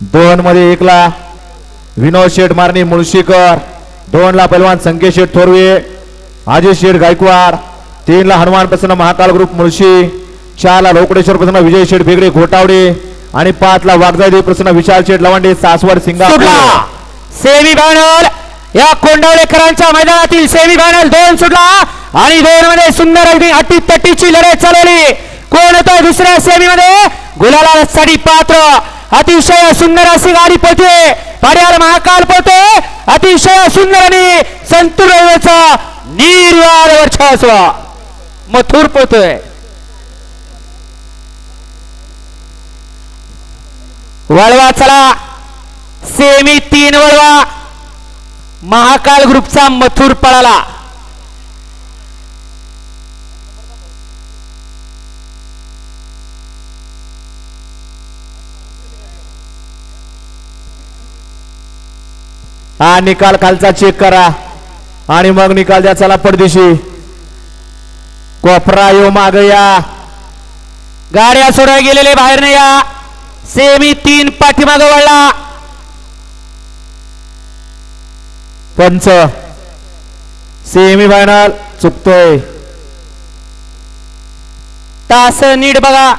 दोन मध्ये एकला विनोद शेठ मारणी मुळशीकर. दोन ला पैलवान संकेत शेठ थोरवे. अजय शेठ गायकवाड. तीनला हनुमान प्रसन्न महाकाल ग्रुप मुळशी. चारला लोकडेश्वर प्रसन्न विजय शेठ बेगडे घोटावडे. आणि पाच ला Wagjadev Prasanna Vishal Sheth Lawande Saswad Singapore. Semi final या कोंडवळेकरांच्या मैदानातील सेमी फायनल दोन सुटला. आणि दोन मध्ये सुंदर अगदी अटी तटीची लढत चालवली. कोण होतं दुसऱ्या सेमी मध्ये गुलालासाठी पात्र. अतिशय सुंदर अशी गाडी पोहते पाड्याला महाकाल पोहते अतिशय सुंदर आणि संतुलनाचा निर्वाद वर्चस्व मथुर पळतोय. वळवा चला. सेमी तीन वळवा. महाकाल ग्रुपचा मथुर पळाला. हा निकाल खालचा चेक करा. आणि मग निकाल द्या चला परदेशी. कोपरा येऊ माग या. गाड्या सोडा गेलेले बाहेर नाही या. सेमी तीन पाठीमाग वळला. पंच. सेमी फायनल चुकतोय. तास नीट बघा.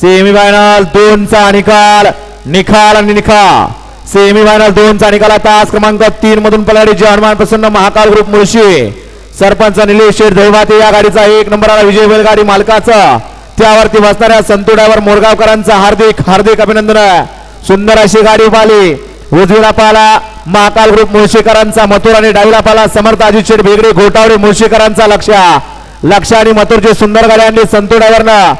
सेमी फायनल दोनचा निकाल. निकाल आणि निकाल सेमी फायनल दोनचा निकाल तास क्रमांक तीन मधून पलाडी जे हनुमान प्रसन्न महाकाल ग्रुप मुळशी. सरपंच निलेश शेठ दैवाते या गाडीचा एक नंबरला विजय बैलगाडी मालकाचा. त्यावरती बसणाऱ्या संतू ड्रायव्हर मोरगावकरांचा हार्दिक हार्दिक अभिनंदन. सुंदर अशी गाडी पाहिली उजवीला पाला महाकाल ग्रुप मुळशीकरांचा मथुर आणि डावीला पाला समर्थ अजित शेठ बेगडे घोटावडे मुळशीकरांचा लक्ष लक्ष आणि मथुरची सुंदर गाडी आणली संतू ड्रायव्हरनं.